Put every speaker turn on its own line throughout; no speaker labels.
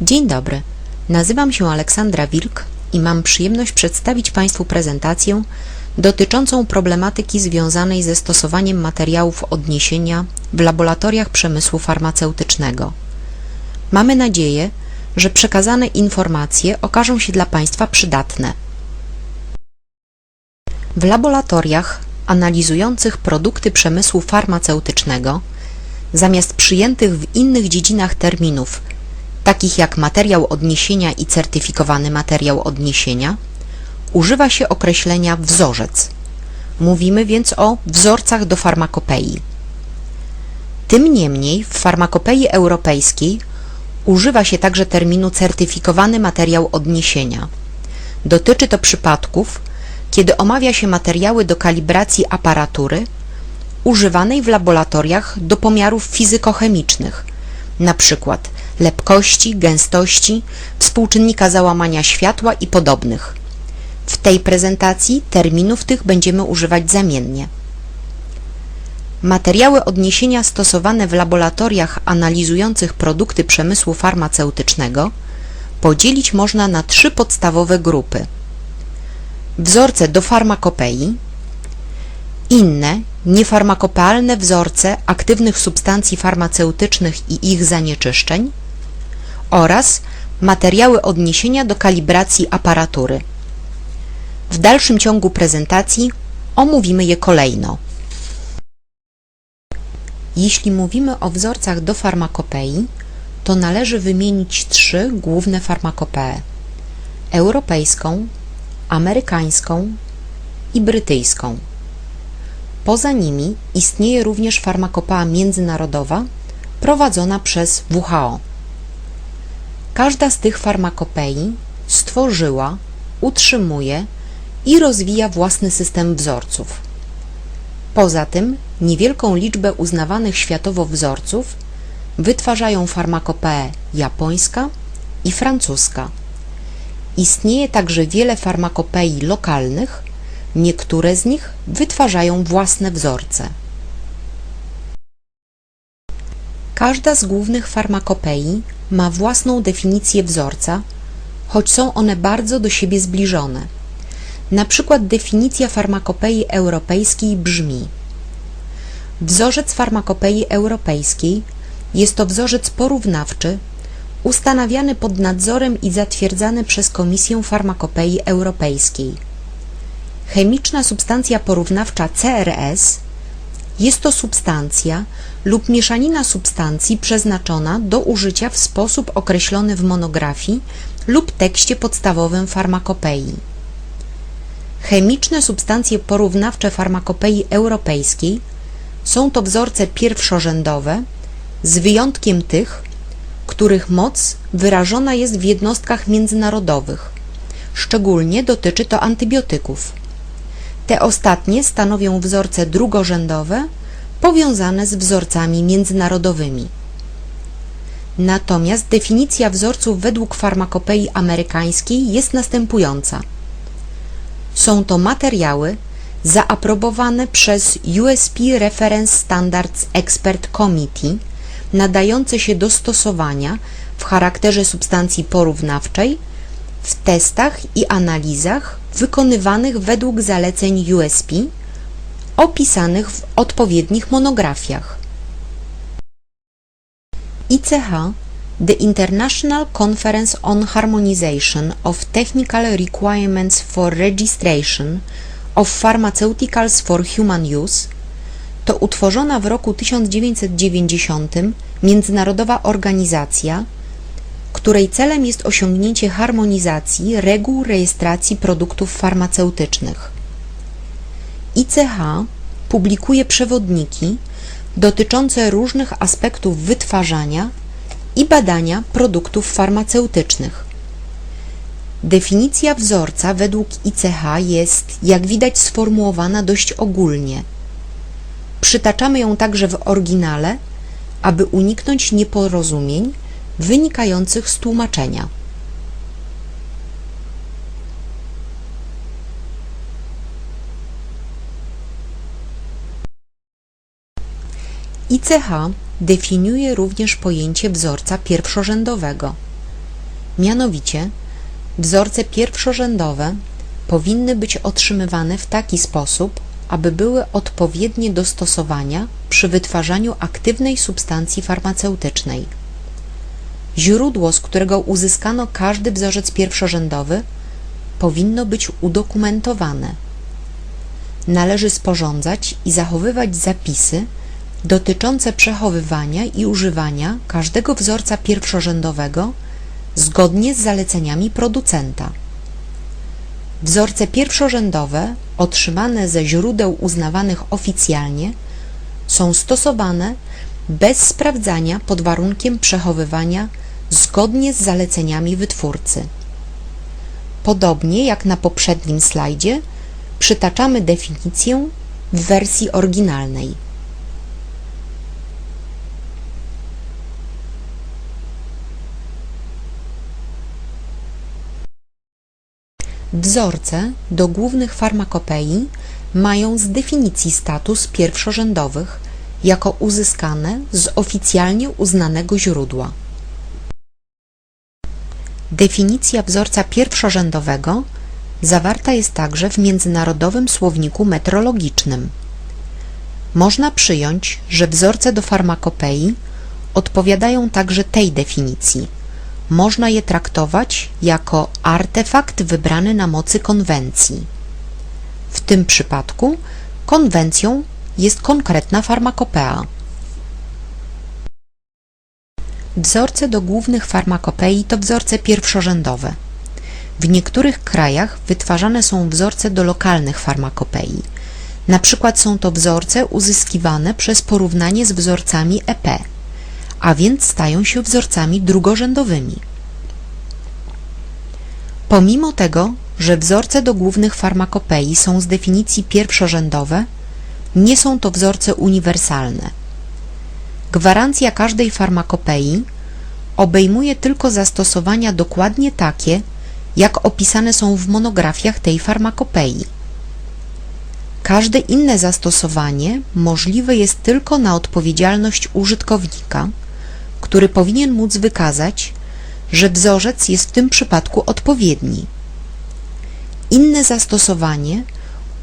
Dzień dobry, nazywam się Aleksandra Wilk i mam przyjemność przedstawić Państwu prezentację dotyczącą problematyki związanej ze stosowaniem materiałów odniesienia w laboratoriach przemysłu farmaceutycznego. Mamy nadzieję, że przekazane informacje okażą się dla Państwa przydatne. W laboratoriach analizujących produkty przemysłu farmaceutycznego, zamiast przyjętych w innych dziedzinach terminów, takich jak materiał odniesienia i certyfikowany materiał odniesienia, używa się określenia wzorzec. Mówimy więc o wzorcach do farmakopei. Tym niemniej w farmakopei europejskiej używa się także terminu certyfikowany materiał odniesienia. Dotyczy to przypadków, kiedy omawia się materiały do kalibracji aparatury używanej w laboratoriach do pomiarów fizykochemicznych, na przykład lepkości, gęstości, współczynnika załamania światła i podobnych. W tej prezentacji terminów tych będziemy używać zamiennie. Materiały odniesienia stosowane w laboratoriach analizujących produkty przemysłu farmaceutycznego podzielić można na trzy podstawowe grupy. Wzorce do farmakopei, inne, niefarmakopealne wzorce aktywnych substancji farmaceutycznych i ich zanieczyszczeń oraz materiały odniesienia do kalibracji aparatury. W dalszym ciągu prezentacji omówimy je kolejno. Jeśli mówimy o wzorcach do farmakopei, to należy wymienić trzy główne farmakopee. Europejską, amerykańską i brytyjską. Poza nimi istnieje również farmakopea międzynarodowa prowadzona przez WHO. Każda z tych farmakopei stworzyła, utrzymuje i rozwija własny system wzorców. Poza tym niewielką liczbę uznawanych światowo wzorców wytwarzają farmakopee japońska i francuska. Istnieje także wiele farmakopei lokalnych, niektóre z nich wytwarzają własne wzorce. Każda z głównych farmakopei ma własną definicję wzorca, choć są one bardzo do siebie zbliżone. Na przykład definicja farmakopei europejskiej brzmi Wzorzec farmakopei europejskiej jest to wzorzec porównawczy ustanawiany pod nadzorem i zatwierdzany przez Komisję Farmakopei Europejskiej. Chemiczna substancja porównawcza CRS jest to substancja lub mieszanina substancji przeznaczona do użycia w sposób określony w monografii lub tekście podstawowym farmakopei. Chemiczne substancje porównawcze farmakopei europejskiej są to wzorce pierwszorzędowe, z wyjątkiem tych, których moc wyrażona jest w jednostkach międzynarodowych. Szczególnie dotyczy to antybiotyków. Te ostatnie stanowią wzorce drugorzędowe powiązane z wzorcami międzynarodowymi. Natomiast definicja wzorców według farmakopei amerykańskiej jest następująca. Są to materiały zaaprobowane przez USP Reference Standards Expert Committee nadające się do stosowania w charakterze substancji porównawczej w testach i analizach wykonywanych według zaleceń USP opisanych w odpowiednich monografiach. ICH The International Conference on Harmonization of Technical Requirements for Registration of Pharmaceuticals for Human Use to utworzona w roku 1990 międzynarodowa organizacja, której celem jest osiągnięcie harmonizacji reguł rejestracji produktów farmaceutycznych. ICH publikuje przewodniki dotyczące różnych aspektów wytwarzania i badania produktów farmaceutycznych. Definicja wzorca według ICH jest, jak widać, sformułowana dość ogólnie. Przytaczamy ją także w oryginale, aby uniknąć nieporozumień wynikających z tłumaczenia. ICH definiuje również pojęcie wzorca pierwszorzędowego. Mianowicie wzorce pierwszorzędowe powinny być otrzymywane w taki sposób, aby były odpowiednie do stosowania przy wytwarzaniu aktywnej substancji farmaceutycznej. Źródło, z którego uzyskano każdy wzorzec pierwszorzędowy, powinno być udokumentowane. Należy sporządzać i zachowywać zapisy dotyczące przechowywania i używania każdego wzorca pierwszorzędowego zgodnie z zaleceniami producenta. Wzorce pierwszorzędowe otrzymane ze źródeł uznawanych oficjalnie są stosowane bez sprawdzania pod warunkiem przechowywania zgodnie z zaleceniami wytwórcy. Podobnie jak na poprzednim slajdzie, przytaczamy definicję w wersji oryginalnej. Wzorce do głównych farmakopei mają z definicji status pierwszorzędowych jako uzyskane z oficjalnie uznanego źródła. Definicja wzorca pierwszorzędowego zawarta jest także w Międzynarodowym Słowniku Metrologicznym. Można przyjąć, że wzorce do farmakopei odpowiadają także tej definicji. Można je traktować jako artefakt wybrany na mocy konwencji. W tym przypadku konwencją jest konkretna farmakopea. Wzorce do głównych farmakopei to wzorce pierwszorzędowe. W niektórych krajach wytwarzane są wzorce do lokalnych farmakopei. Na przykład są to wzorce uzyskiwane przez porównanie z wzorcami EP, a więc stają się wzorcami drugorzędowymi. Pomimo tego, że wzorce do głównych farmakopei są z definicji pierwszorzędowe, nie są to wzorce uniwersalne. Gwarancja każdej farmakopei obejmuje tylko zastosowania dokładnie takie, jak opisane są w monografiach tej farmakopei. Każde inne zastosowanie możliwe jest tylko na odpowiedzialność użytkownika, który powinien móc wykazać, że wzorzec jest w tym przypadku odpowiedni. Inne zastosowanie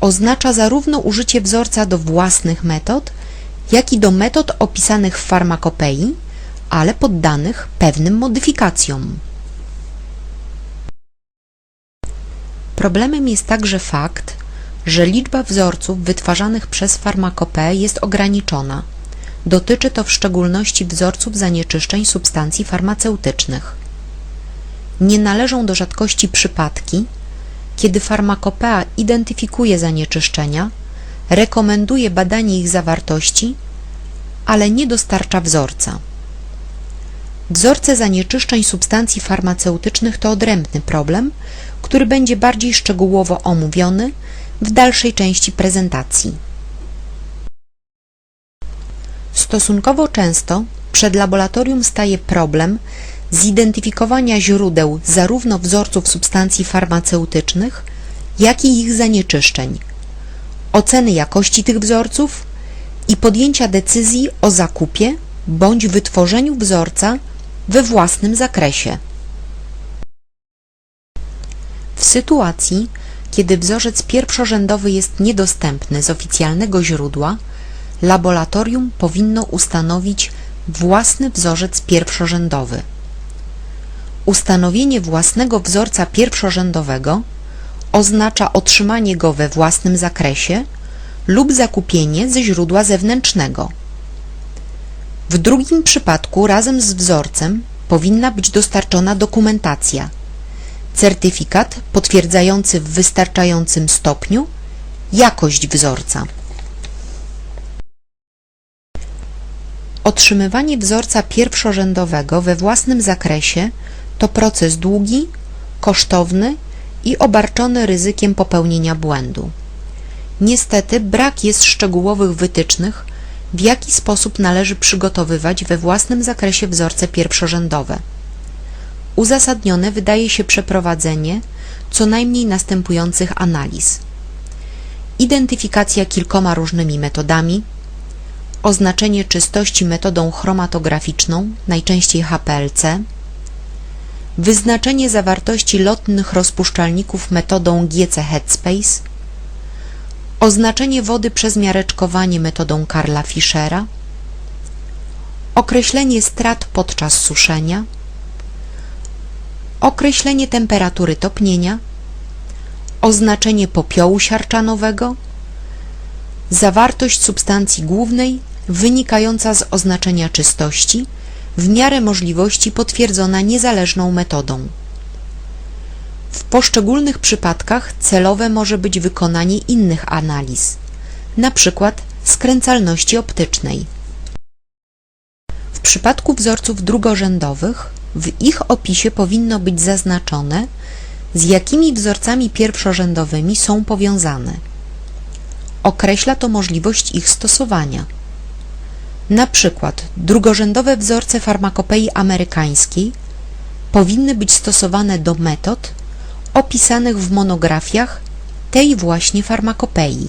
oznacza zarówno użycie wzorca do własnych metod, jak i do metod opisanych w farmakopei, ale poddanych pewnym modyfikacjom. Problemem jest także fakt, że liczba wzorców wytwarzanych przez farmakopeę jest ograniczona. Dotyczy to w szczególności wzorców zanieczyszczeń substancji farmaceutycznych. Nie należą do rzadkości przypadki, kiedy farmakopea identyfikuje zanieczyszczenia, rekomenduje badanie ich zawartości, ale nie dostarcza wzorca. Wzorce zanieczyszczeń substancji farmaceutycznych to odrębny problem, który będzie bardziej szczegółowo omówiony w dalszej części prezentacji. Stosunkowo często przed laboratorium staje problem zidentyfikowania źródeł zarówno wzorców substancji farmaceutycznych, jak i ich zanieczyszczeń, oceny jakości tych wzorców i podjęcia decyzji o zakupie bądź wytworzeniu wzorca we własnym zakresie. W sytuacji, kiedy wzorzec pierwszorzędowy jest niedostępny z oficjalnego źródła, laboratorium powinno ustanowić własny wzorzec pierwszorzędowy. Ustanowienie własnego wzorca pierwszorzędowego oznacza otrzymanie go we własnym zakresie lub zakupienie ze źródła zewnętrznego. W drugim przypadku razem z wzorcem powinna być dostarczona dokumentacja, certyfikat potwierdzający w wystarczającym stopniu jakość wzorca. Otrzymywanie wzorca pierwszorzędowego we własnym zakresie to proces długi, kosztowny i obarczony ryzykiem popełnienia błędu. Niestety brak jest szczegółowych wytycznych, w jaki sposób należy przygotowywać we własnym zakresie wzorce pierwszorzędowe. Uzasadnione wydaje się przeprowadzenie co najmniej następujących analiz. Identyfikacja kilkoma różnymi metodami, oznaczenie czystości metodą chromatograficzną, najczęściej HPLC, wyznaczenie zawartości lotnych rozpuszczalników metodą GC Headspace, oznaczenie wody przez miareczkowanie metodą Karla Fischera, określenie strat podczas suszenia, określenie temperatury topnienia, oznaczenie popiołu siarczanowego, zawartość substancji głównej wynikająca z oznaczenia czystości, w miarę możliwości potwierdzona niezależną metodą. W poszczególnych przypadkach celowe może być wykonanie innych analiz, np. skręcalności optycznej. W przypadku wzorców drugorzędowych w ich opisie powinno być zaznaczone, z jakimi wzorcami pierwszorzędowymi są powiązane. Określa to możliwość ich stosowania. Na przykład drugorzędowe wzorce farmakopei amerykańskiej powinny być stosowane do metod opisanych w monografiach tej właśnie farmakopei.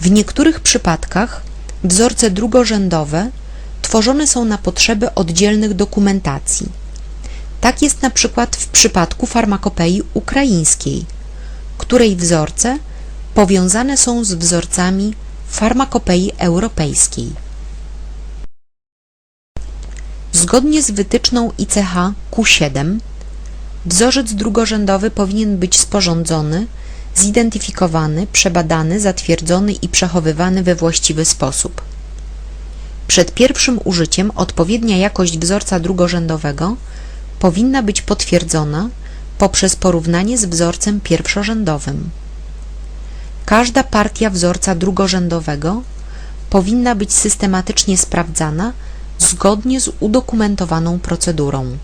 W niektórych przypadkach wzorce drugorzędowe tworzone są na potrzeby oddzielnych dokumentacji. Tak jest na przykład w przypadku farmakopei ukraińskiej, której wzorce powiązane są z wzorcami farmakopei europejskiej. Zgodnie z wytyczną ICH Q7 wzorzec drugorzędowy powinien być sporządzony, zidentyfikowany, przebadany, zatwierdzony i przechowywany we właściwy sposób. Przed pierwszym użyciem odpowiednia jakość wzorca drugorzędowego powinna być potwierdzona poprzez porównanie z wzorcem pierwszorzędowym. Każda partia wzorca drugorzędowego powinna być systematycznie sprawdzana zgodnie z udokumentowaną procedurą.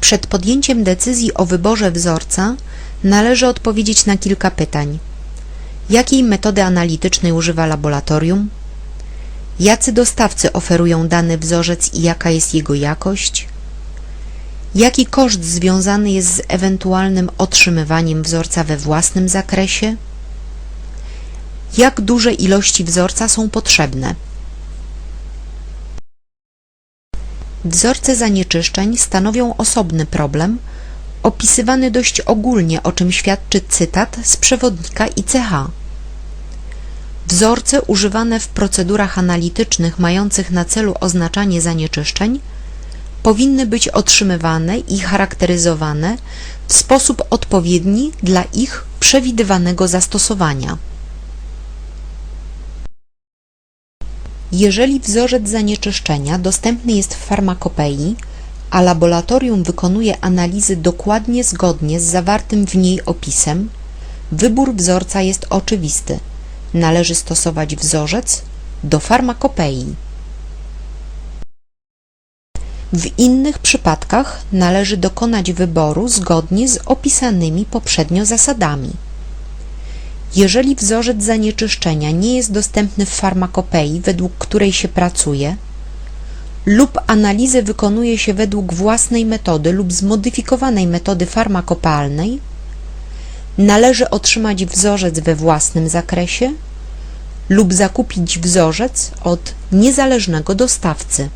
Przed podjęciem decyzji o wyborze wzorca należy odpowiedzieć na kilka pytań. Jakiej metody analitycznej używa laboratorium? Jacy dostawcy oferują dany wzorzec i jaka jest jego jakość? Jaki koszt związany jest z ewentualnym otrzymywaniem wzorca we własnym zakresie? Jak duże ilości wzorca są potrzebne? Wzorce zanieczyszczeń stanowią osobny problem, opisywany dość ogólnie, o czym świadczy cytat z przewodnika ICH. Wzorce używane w procedurach analitycznych mających na celu oznaczanie zanieczyszczeń powinny być otrzymywane i charakteryzowane w sposób odpowiedni dla ich przewidywanego zastosowania. Jeżeli wzorzec zanieczyszczenia dostępny jest w farmakopei, a laboratorium wykonuje analizy dokładnie zgodnie z zawartym w niej opisem, wybór wzorca jest oczywisty. Należy stosować wzorzec do farmakopei. W innych przypadkach należy dokonać wyboru zgodnie z opisanymi poprzednio zasadami. Jeżeli wzorzec zanieczyszczenia nie jest dostępny w farmakopei, według której się pracuje, lub analizę wykonuje się według własnej metody lub zmodyfikowanej metody farmakopalnej, należy otrzymać wzorzec we własnym zakresie lub zakupić wzorzec od niezależnego dostawcy.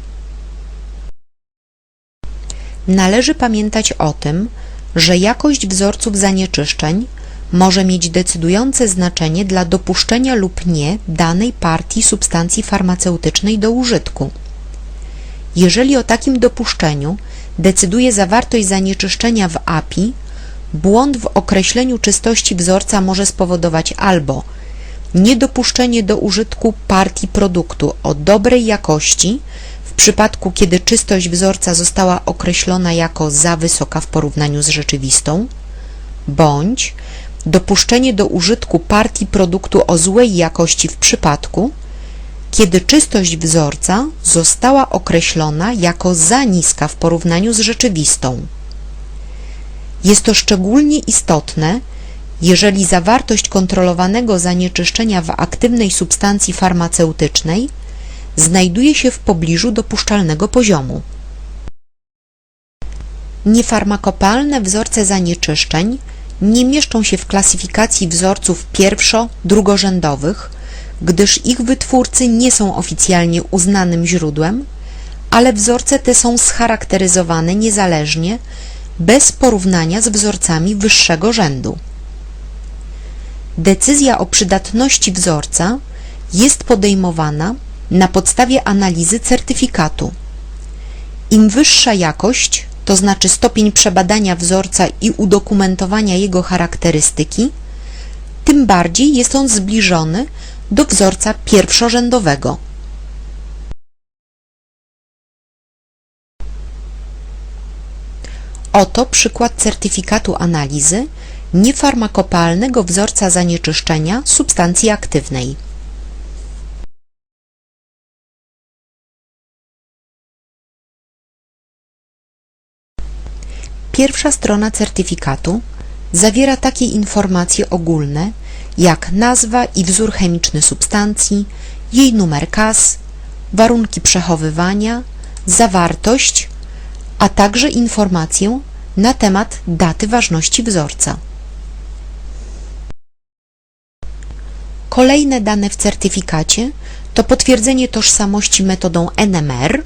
Należy pamiętać o tym, że jakość wzorców zanieczyszczeń może mieć decydujące znaczenie dla dopuszczenia lub nie danej partii substancji farmaceutycznej do użytku. Jeżeli o takim dopuszczeniu decyduje zawartość zanieczyszczenia w API, błąd w określeniu czystości wzorca może spowodować albo niedopuszczenie do użytku partii produktu o dobrej jakości, przypadku kiedy czystość wzorca została określona jako za wysoka w porównaniu z rzeczywistą, bądź dopuszczenie do użytku partii produktu o złej jakości w przypadku, kiedy czystość wzorca została określona jako za niska w porównaniu z rzeczywistą. Jest to szczególnie istotne, jeżeli zawartość kontrolowanego zanieczyszczenia w aktywnej substancji farmaceutycznej znajduje się w pobliżu dopuszczalnego poziomu. Niefarmakopalne wzorce zanieczyszczeń nie mieszczą się w klasyfikacji wzorców pierwszo-drugorzędowych, gdyż ich wytwórcy nie są oficjalnie uznanym źródłem, ale wzorce te są scharakteryzowane niezależnie, bez porównania z wzorcami wyższego rzędu. Decyzja o przydatności wzorca jest podejmowana na podstawie analizy certyfikatu. Im wyższa jakość, to znaczy stopień przebadania wzorca i udokumentowania jego charakterystyki, tym bardziej jest on zbliżony do wzorca pierwszorzędowego. Oto przykład certyfikatu analizy niefarmakopalnego wzorca zanieczyszczenia substancji aktywnej. Pierwsza strona certyfikatu zawiera takie informacje ogólne jak nazwa i wzór chemiczny substancji, jej numer KAS, warunki przechowywania, zawartość, a także informację na temat daty ważności wzorca. Kolejne dane w certyfikacie to potwierdzenie tożsamości metodą NMR,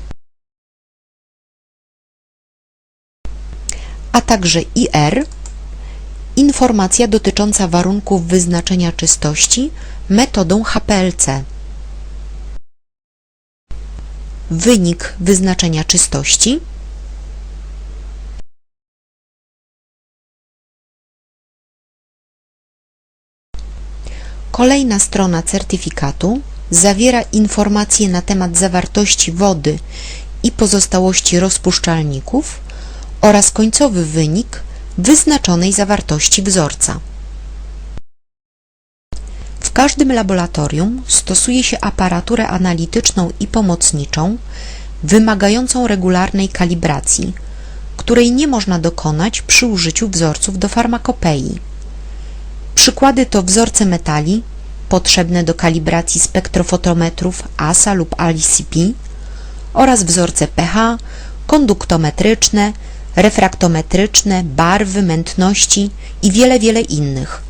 a także IR, informacja dotycząca warunków wyznaczenia czystości metodą HPLC. Wynik wyznaczenia czystości Kolejna strona certyfikatu zawiera informacje na temat zawartości wody i pozostałości rozpuszczalników oraz końcowy wynik wyznaczonej zawartości wzorca. W każdym laboratorium stosuje się aparaturę analityczną i pomocniczą wymagającą regularnej kalibracji, której nie można dokonać przy użyciu wzorców do farmakopei. Przykłady to wzorce metali potrzebne do kalibracji spektrofotometrów ASA lub ALICP oraz wzorce pH, konduktometryczne, refraktometryczne, barwy, mętności i wiele, wiele innych.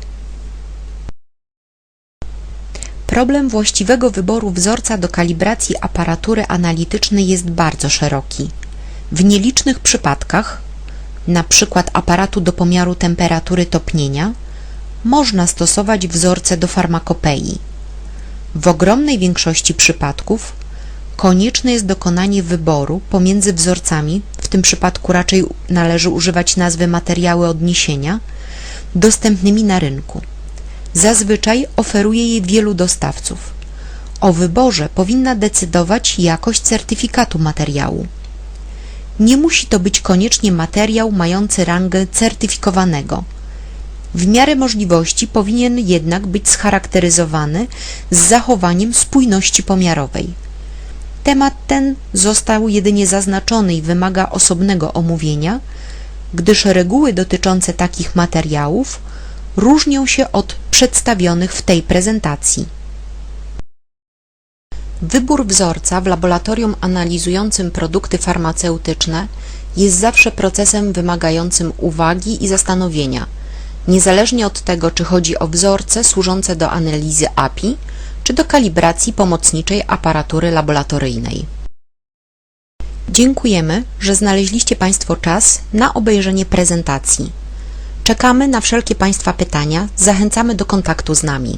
Problem właściwego wyboru wzorca do kalibracji aparatury analitycznej jest bardzo szeroki. W nielicznych przypadkach, przykład aparatu do pomiaru temperatury topnienia, można stosować wzorce do farmakopei. W ogromnej większości przypadków konieczne jest dokonanie wyboru pomiędzy wzorcami, tym przypadku raczej należy używać nazwy materiały odniesienia, dostępnymi na rynku. Zazwyczaj oferuje je wielu dostawców. O wyborze powinna decydować jakość certyfikatu materiału. Nie musi to być koniecznie materiał mający rangę certyfikowanego – w miarę możliwości powinien jednak być scharakteryzowany z zachowaniem spójności pomiarowej. Temat ten został jedynie zaznaczony i wymaga osobnego omówienia, gdyż reguły dotyczące takich materiałów różnią się od przedstawionych w tej prezentacji. Wybór wzorca w laboratorium analizującym produkty farmaceutyczne jest zawsze procesem wymagającym uwagi i zastanowienia – niezależnie od tego, czy chodzi o wzorce służące do analizy API, czy do kalibracji pomocniczej aparatury laboratoryjnej. Dziękujemy, że znaleźliście Państwo czas na obejrzenie prezentacji. Czekamy na wszelkie Państwa pytania, zachęcamy do kontaktu z nami.